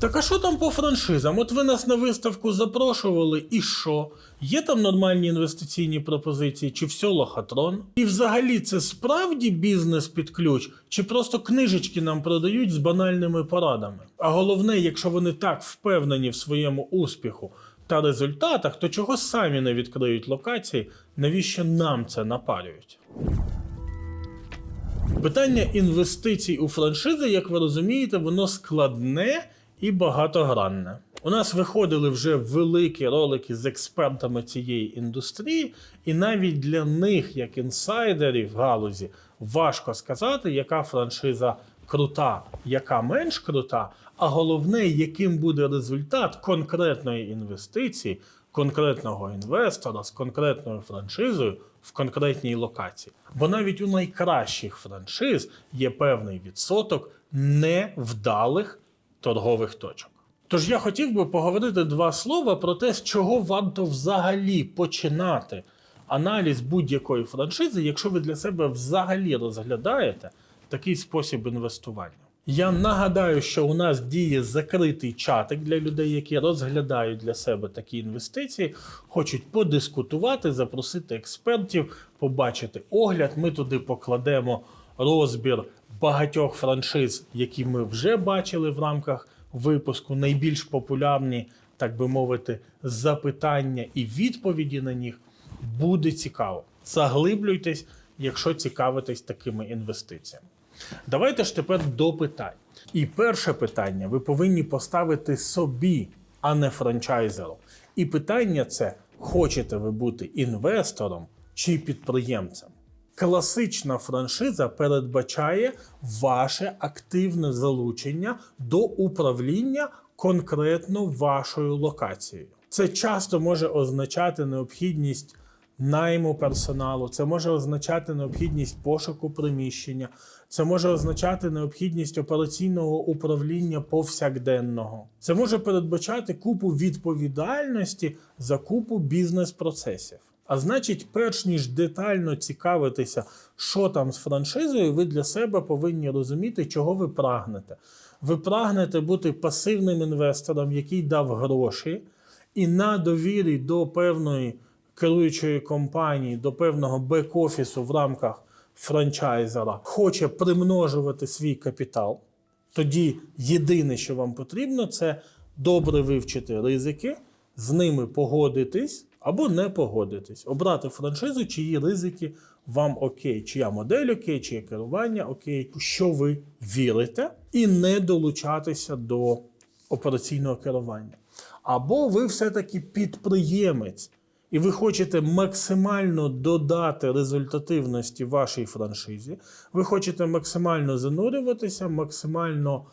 Так а що там по франшизам? От ви нас на виставку запрошували, і що? Є там нормальні інвестиційні пропозиції, чи все лохотрон? І взагалі це справді бізнес під ключ, чи просто книжечки нам продають з банальними порадами? А головне, якщо вони так впевнені в своєму успіху та результатах, то чого самі не відкриють локації, навіщо нам це напарюють? Питання інвестицій у франшизи, як ви розумієте, воно складне і багатогранне. У нас виходили вже великі ролики з експертами цієї індустрії, і навіть для них, як інсайдерів в галузі, важко сказати, яка франшиза крута, яка менш крута, а головне, яким буде результат конкретної інвестиції, конкретного інвестора з конкретною франшизою в конкретній локації. Бо навіть у найкращих франшиз є певний відсоток невдалих торгових точок. Тож я хотів би поговорити два слова про те, з чого варто взагалі починати аналіз будь-якої франшизи, якщо ви для себе взагалі розглядаєте такий спосіб інвестування. Я нагадаю, що у нас діє закритий чатик для людей, які розглядають для себе такі інвестиції, хочуть подискутувати, запросити експертів, побачити огляд. Ми туди покладемо розбір багатьох франшиз, які ми вже бачили в рамках випуску, найбільш популярні, так би мовити, запитання і відповіді на них. Буде цікаво. Заглиблюйтесь, якщо цікавитесь такими інвестиціями. Давайте ж тепер до питань. І перше питання ви повинні поставити собі, а не франчайзеру. І питання це: хочете ви бути інвестором чи підприємцем? Класична франшиза передбачає ваше активне залучення до управління конкретно вашою локацією. Це часто може означати необхідність найму персоналу, це може означати необхідність пошуку приміщення, це може означати необхідність операційного управління повсякденного. Це може передбачати купу відповідальності за купу бізнес-процесів. А значить, перш ніж детально цікавитися, що там з франшизою, ви для себе повинні розуміти, чого ви прагнете. Ви прагнете бути пасивним інвестором, який дав гроші, і на довірі до певної керуючої компанії, до певного бек-офісу в рамках франчайзера хоче примножувати свій капітал. Тоді єдине, що вам потрібно, це добре вивчити ризики, з ними погодитись або не погодитись, обрати франшизу, чиї ризики вам окей, чия модель окей, чиє керування окей, що ви вірите, і не долучатися до операційного керування. Або ви все-таки підприємець, і ви хочете максимально додати результативності вашій франшизі, ви хочете максимально занурюватися, максимально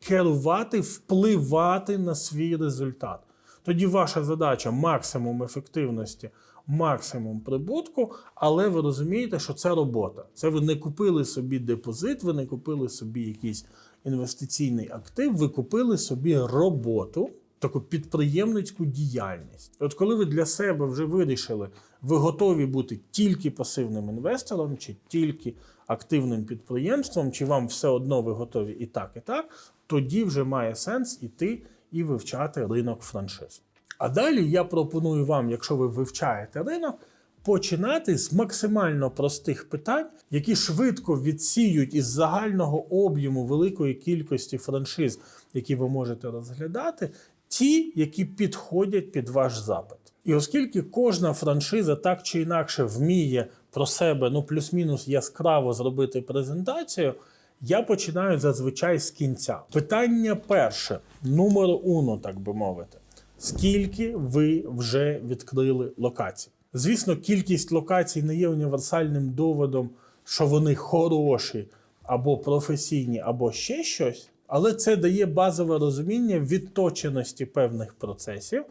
керувати, впливати на свій результат. Тоді ваша задача максимум ефективності, максимум прибутку, але ви розумієте, що це робота. Це ви не купили собі депозит, ви не купили собі якийсь інвестиційний актив, ви купили собі роботу, таку підприємницьку діяльність. От коли ви для себе вже вирішили, ви готові бути тільки пасивним інвестором, чи тільки активним підприємством, чи вам все одно ви готові і так, і так, тоді вже має сенс іти і вивчати ринок франшиз. А далі я пропоную вам, якщо ви вивчаєте ринок, починати з максимально простих питань, які швидко відсіють із загального об'єму великої кількості франшиз, які ви можете розглядати, ті, які підходять під ваш запит. І оскільки кожна франшиза так чи інакше вміє про себе ну плюс-мінус яскраво зробити презентацію, я починаю зазвичай з кінця. Питання перше, номер уно, так би мовити. Скільки ви вже відкрили локацій? Звісно, кількість локацій не є універсальним доводом, що вони хороші або професійні, або ще щось, але це дає базове розуміння відточеності певних процесів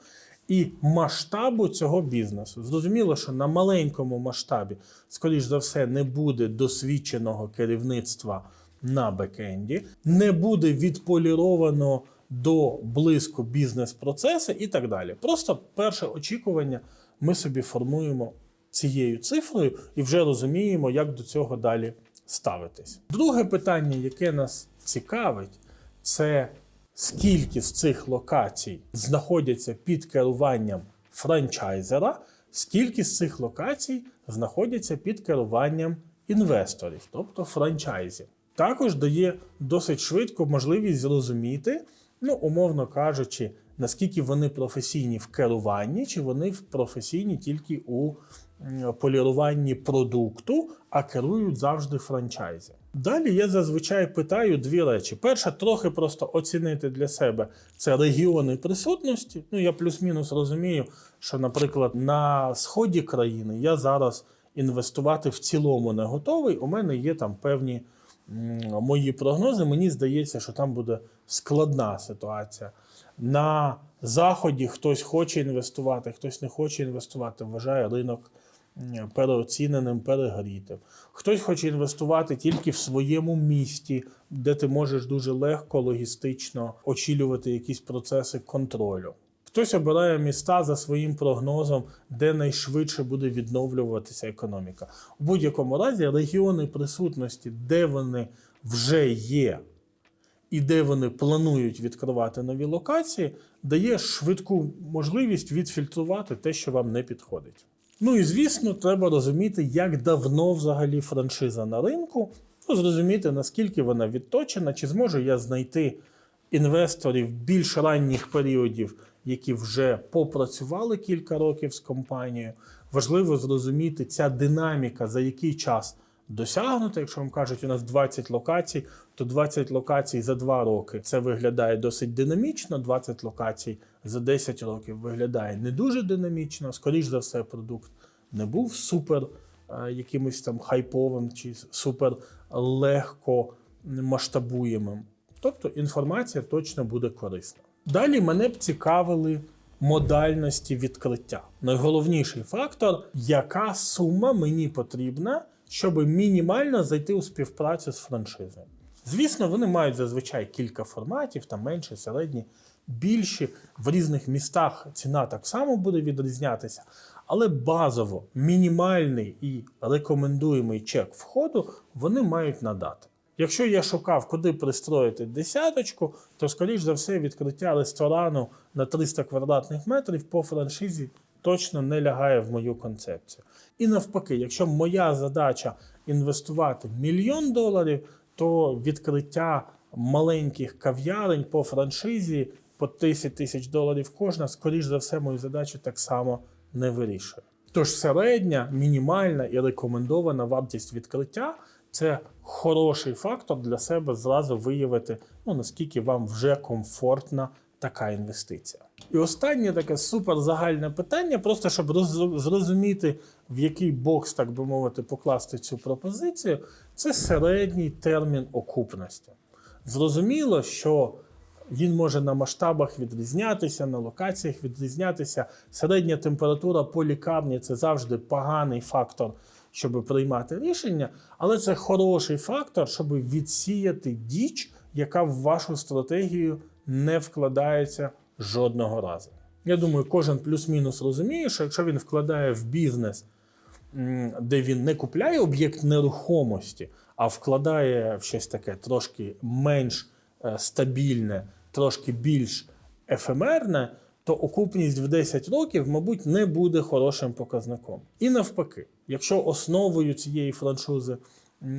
і масштабу цього бізнесу. Зрозуміло, що на маленькому масштабі, скоріш за все, не буде досвідченого керівництва на бекенді, не буде відполіровано до близько бізнес-процеси і так далі. Просто перше очікування ми собі формуємо цією цифрою і вже розуміємо, як до цього далі ставитись. Друге питання, яке нас цікавить, це скільки з цих локацій знаходяться під керуванням франчайзера, скільки з цих локацій знаходяться під керуванням інвесторів, тобто франчайзів. Також дає досить швидко можливість зрозуміти, ну, умовно кажучи, наскільки вони професійні в керуванні, чи вони професійні тільки у поліруванні продукту, а керують завжди франчайзи. Далі я зазвичай питаю дві речі. Перша, трохи просто оцінити для себе це регіони присутності. Ну, я плюс-мінус розумію, що, наприклад, на сході країни я зараз інвестувати в цілому не готовий. У мене є там певні мої прогнози. Мені здається, що там буде складна ситуація. На заході хтось хоче інвестувати, хтось не хоче інвестувати, вважає ринок переоціненим, перегрітим. Хтось хоче інвестувати тільки в своєму місті, де ти можеш дуже легко логістично очілювати якісь процеси контролю. Хтось обирає міста за своїм прогнозом, де найшвидше буде відновлюватися економіка. У будь-якому разі регіони присутності, де вони вже є, і де вони планують відкривати нові локації, дає швидку можливість відфільтрувати те, що вам не підходить. Ну і звісно, треба розуміти, як давно взагалі франшиза на ринку, ну, зрозуміти, наскільки вона відточена, чи зможу я знайти інвесторів більш ранніх періодів, які вже попрацювали кілька років з компанією. Важливо зрозуміти ця динаміка, за який час досягнути. Якщо вам кажуть, у нас 20 локацій, то 20 локацій за 2 роки це виглядає досить динамічно. 20 локацій за 10 років виглядає не дуже динамічно. Скоріш за все, продукт не був супер е, якимось там хайповим чи супер легко масштабуємим. Тобто інформація точно буде корисна. Далі мене б цікавили модальності відкриття. Найголовніший фактор, яка сума мені потрібна, щоб мінімально зайти у співпрацю з франшизою. Звісно, вони мають зазвичай кілька форматів, там менші, середні, більші. В різних містах ціна так само буде відрізнятися. Але базово мінімальний і рекомендуємий чек входу вони мають надати. Якщо я шукав, куди пристроїти десяточку, то, скоріш за все, відкриття ресторану на 300 квадратних метрів по франшизі точно не лягає в мою концепцію. І навпаки, якщо моя задача інвестувати мільйон доларів, то відкриття маленьких кав'ярень по франшизі по 10 тисяч доларів кожна, скоріш за все, мою задачу так само не вирішує. Тож середня, мінімальна і рекомендована вартість відкриття це хороший фактор для себе зразу виявити, ну наскільки вам вже комфортна така інвестиція. І останнє таке суперзагальне питання, просто щоб зрозуміти, в який бокс, так би мовити, покласти цю пропозицію, це середній термін окупності. Зрозуміло, що він може на масштабах відрізнятися, на локаціях відрізнятися. Середня температура по лікарні це завжди поганий фактор, щоб приймати рішення, але це хороший фактор, щоб відсіяти діч, яка в вашу стратегію не вкладається жодного разу. Я думаю, кожен плюс-мінус розуміє, що якщо він вкладає в бізнес, де він не купляє об'єкт нерухомості, а вкладає в щось таке трошки менш е, стабільне, трошки більш ефемерне, то окупність в 10 років, мабуть, не буде хорошим показником. І навпаки, якщо основою цієї франшизи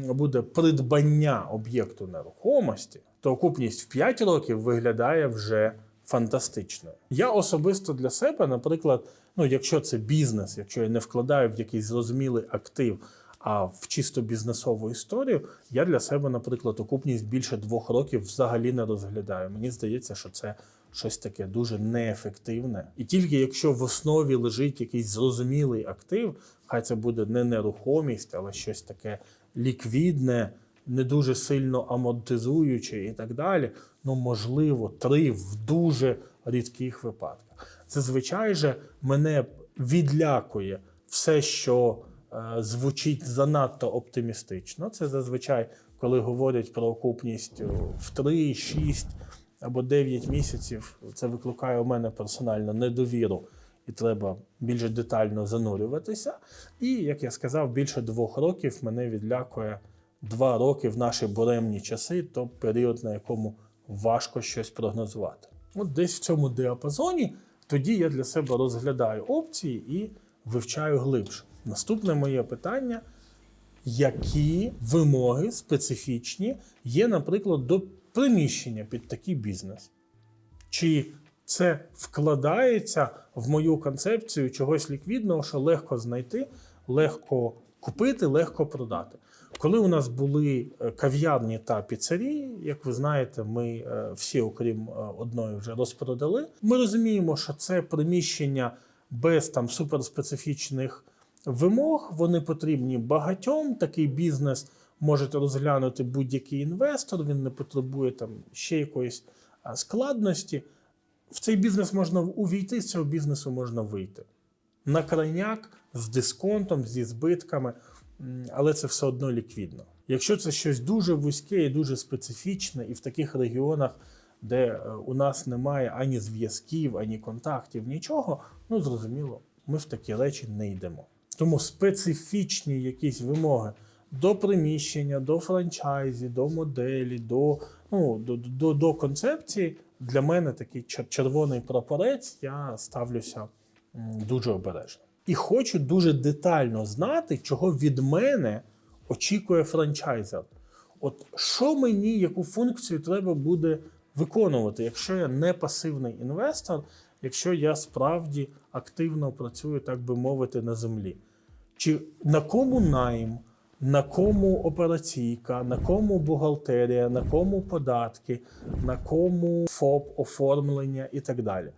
буде придбання об'єкту нерухомості, то окупність в 5 років виглядає вже фантастичною. Я особисто для себе, наприклад, ну, якщо це бізнес, якщо я не вкладаю в якийсь зрозумілий актив, а в чисто бізнесову історію, я для себе, наприклад, окупність більше двох років взагалі не розглядаю. Мені здається, що це щось таке дуже неефективне. І тільки якщо в основі лежить якийсь зрозумілий актив, хай це буде не нерухомість, але щось таке ліквідне, не дуже сильно амортизуюче і так далі. Ну, можливо, три в дуже рідких випадках. Зазвичай же мене відлякує все, що е, звучить занадто оптимістично. Це зазвичай, коли говорять про окупність е, в 3, 6 або 9 місяців, це викликає у мене персонально недовіру. І треба більш детально занурюватися. І, як я сказав, більше двох років мене відлякує два роки в наші буремні часи, то період, на якому важко щось прогнозувати. От десь в цьому діапазоні тоді я для себе розглядаю опції і вивчаю глибше. Наступне моє питання: які вимоги специфічні є, наприклад, до приміщення під такий бізнес? Чи це вкладається в мою концепцію чогось ліквідного, що легко знайти, легко купити, легко продати? Коли у нас були е, кав'ярні та піцерії, як ви знаєте, ми е, всі, окрім е, одної, вже розпродали. Ми розуміємо, що це приміщення без там суперспецифічних вимог, вони потрібні багатьом. Такий бізнес можете розглянути будь-який інвестор, він не потребує там ще якоїсь складності. В цей бізнес можна увійти, з цього бізнесу можна вийти. На крайняк з дисконтом, зі збитками, але це все одно ліквідно. Якщо це щось дуже вузьке і дуже специфічне, і в таких регіонах, де е, у нас немає ані зв'язків, ані контактів, нічого, ну зрозуміло, ми в такі речі не йдемо. Тому специфічні якісь вимоги до приміщення, до франчайзі, до моделі, до, ну, до, до, до концепції для мене такий червоний прапорець, я ставлюся дуже обережно. І хочу дуже детально знати, чого від мене очікує франчайзер. От що мені, яку функцію треба буде виконувати, якщо я не пасивний інвестор, якщо я справді активно працюю, так би мовити, на землі. Чи на кому найм, на кому операційка, на кому бухгалтерія, на кому податки, на кому ФОП, оформлення і так далі.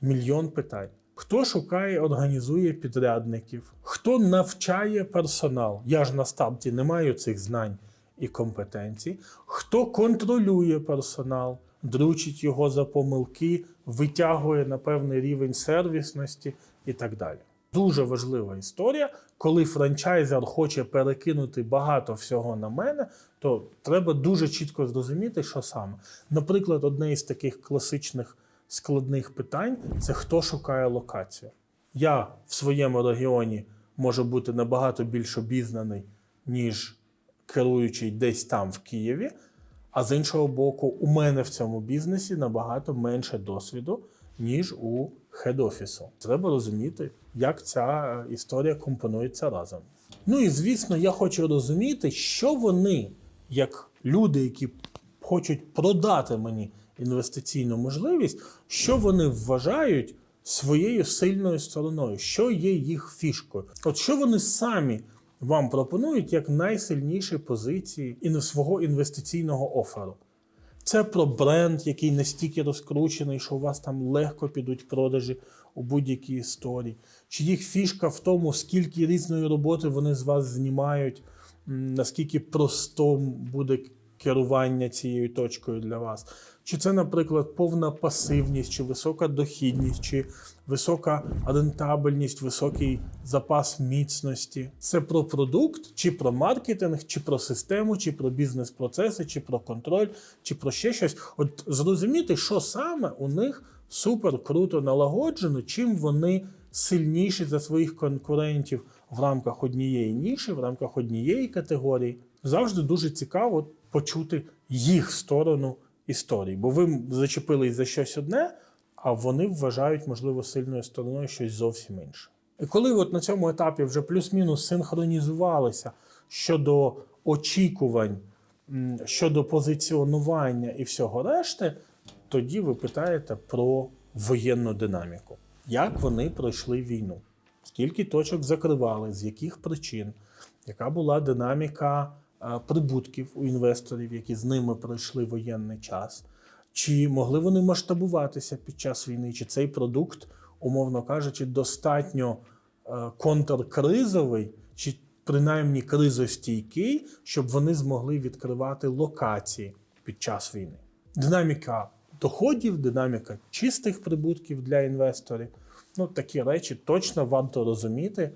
Мільйон питань. Хто шукає, організує підрядників, хто навчає персонал? Я ж на старті не маю цих знань і компетенцій. Хто контролює персонал, дручить його за помилки, витягує на певний рівень сервісності і так далі. Дуже важлива історія. Коли франчайзер хоче перекинути багато всього на мене, то треба дуже чітко зрозуміти, що саме. Наприклад, одне із таких класичних складних питань це хто шукає локацію. Я в своєму регіоні можу бути набагато більш обізнаний, ніж керуючий десь там в Києві. А з іншого боку, у мене в цьому бізнесі набагато менше досвіду, ніж у хед-офісу. Треба розуміти, як ця історія компонується разом. Ну і звісно, я хочу розуміти, що вони, як люди, які хочуть продати мені інвестиційну можливість, що вони вважають своєю сильною стороною, що є їх фішкою. От що вони самі вам пропонують як найсильніші позиції свого інвестиційного оферу. Це про бренд, який настільки розкручений, що у вас там легко підуть продажі у будь-якій історії. Чи їх фішка в тому, скільки різної роботи вони з вас знімають, наскільки простом буде керування цією точкою для вас. Чи це, наприклад, повна пасивність, чи висока дохідність, чи висока рентабельність, високий запас міцності. Це про продукт, чи про маркетинг, чи про систему, чи про бізнес-процеси, чи про контроль, чи про ще щось. От зрозуміти, що саме у них супер круто налагоджено, чим вони сильніші за своїх конкурентів в рамках однієї ніші, в рамках однієї категорії. Завжди дуже цікаво почути їх сторону історії, бо ви зачепились за щось одне, а вони вважають, можливо, сильною стороною щось зовсім інше. І коли от на цьому етапі вже плюс-мінус синхронізувалися щодо очікувань, щодо позиціонування і всього решти, тоді ви питаєте про воєнну динаміку. Як вони пройшли війну? Скільки точок закривали, з яких причин, яка була динаміка прибутків у інвесторів, які з ними пройшли воєнний час? Чи могли вони масштабуватися під час війни? Чи цей продукт, умовно кажучи, достатньо е, контркризовий, чи принаймні кризостійкий, щоб вони змогли відкривати локації під час війни? Динаміка доходів, динаміка чистих прибутків для інвесторів. Ну, такі речі точно варто розуміти,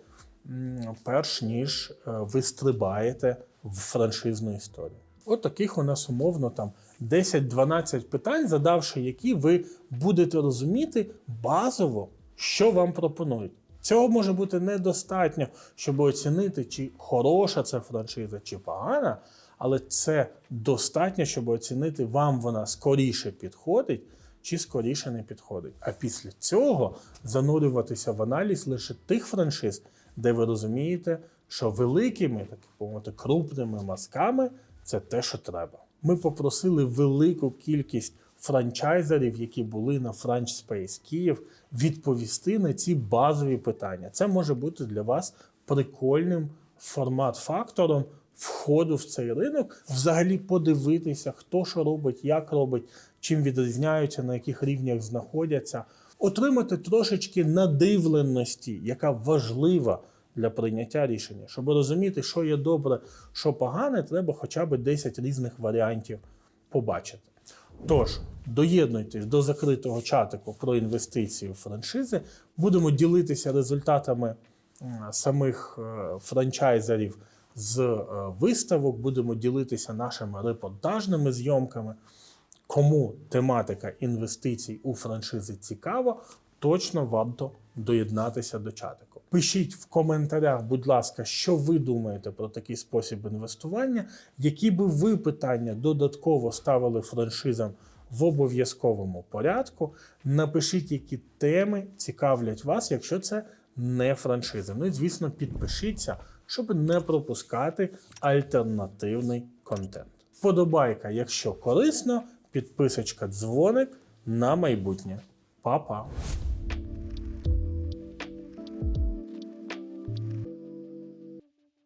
перш ніж е, ви стрибаєте в франшизну історію. От таких у нас умовно там 10-12 питань, задавши які ви будете розуміти базово, що вам пропонують. Цього може бути недостатньо, щоб оцінити, чи хороша це франшиза, чи погана. але це достатньо, щоб оцінити, вам вона скоріше підходить чи скоріше не підходить. А після цього занурюватися в аналіз лише тих франшиз, де ви розумієте, що великими, так мовити, крупними мазками це те, що треба. Ми попросили велику кількість франчайзерів, які були на FranchSpace Київ, відповісти на ці базові питання. Це може бути для вас прикольним формат-фактором входу в цей ринок, взагалі подивитися, хто що робить, як робить, чим відрізняються, на яких рівнях знаходяться, отримати трошечки надивленості, яка важлива для прийняття рішення. Щоб розуміти, що є добре, що погане, треба хоча б 10 різних варіантів побачити. Тож, доєднуйтесь до закритого чатику про інвестиції у франшизи. Будемо ділитися результатами самих е, франчайзерів з е, виставок, будемо ділитися нашими репортажними зйомками. Кому тематика інвестицій у франшизи цікава, точно варто доєднатися до чатику. Пишіть в коментарях, будь ласка, що ви думаєте про такий спосіб інвестування, які би ви питання додатково ставили франшизам в обов'язковому порядку. Напишіть, які теми цікавлять вас, якщо це не франшиза. Ну і звісно, підпишіться, щоб не пропускати альтернативний контент. Вподобайка, якщо корисно, підписочка, дзвоник на майбутнє. Па-па!